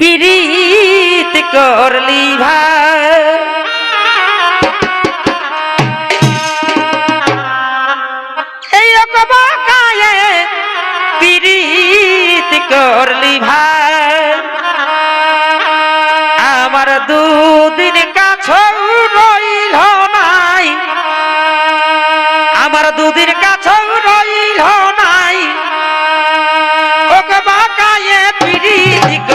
কিরিত করলি ভাই। এই অপবাকায়ে পিরিত করলি ভাই। আমার দুদিন কাছে রইল নাই। আমার দুদিন কাছে রইল নাই। ওকে বাকায়ে পিরিত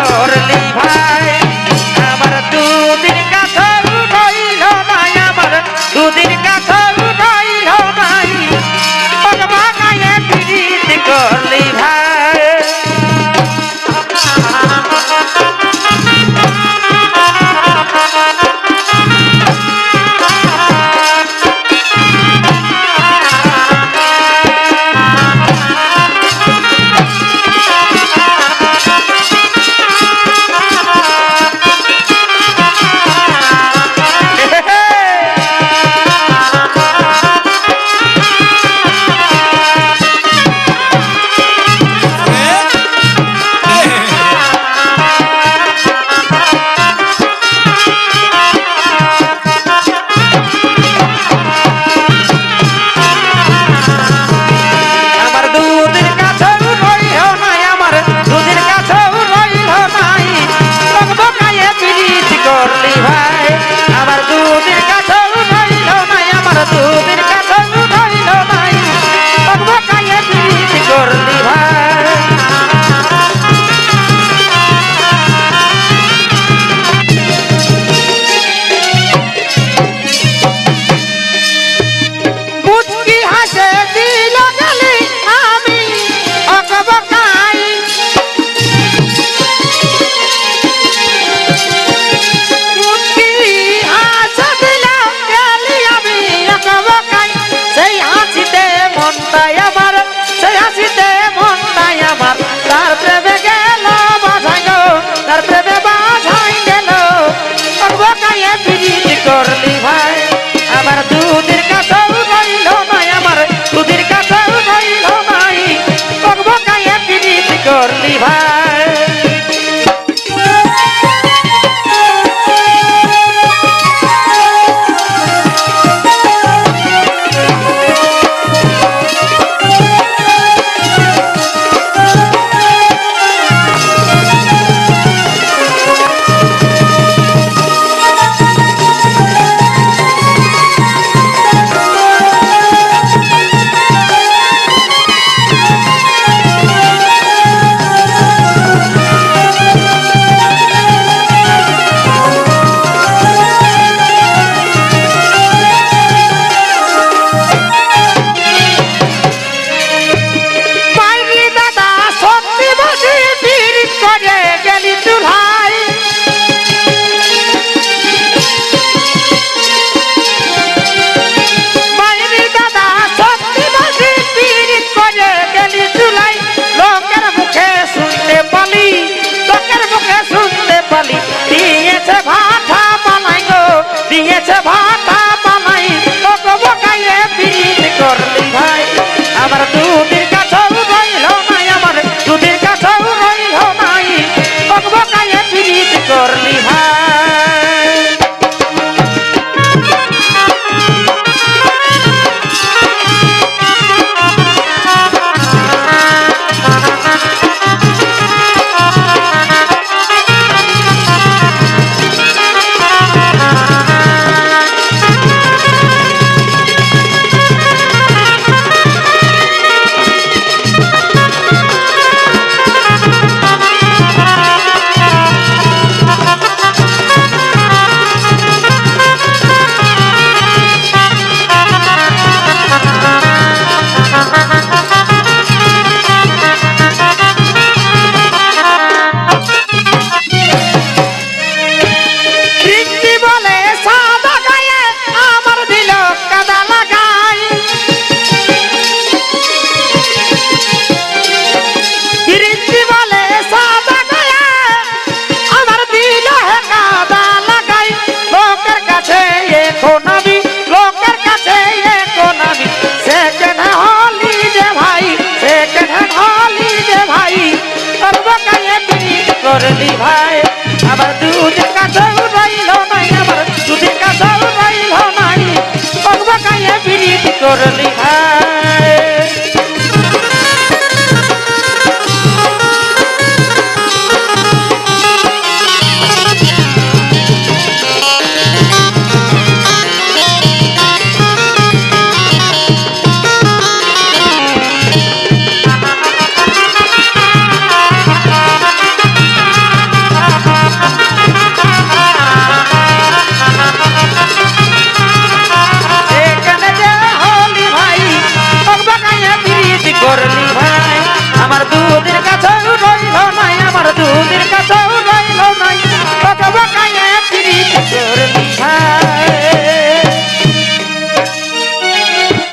para todos.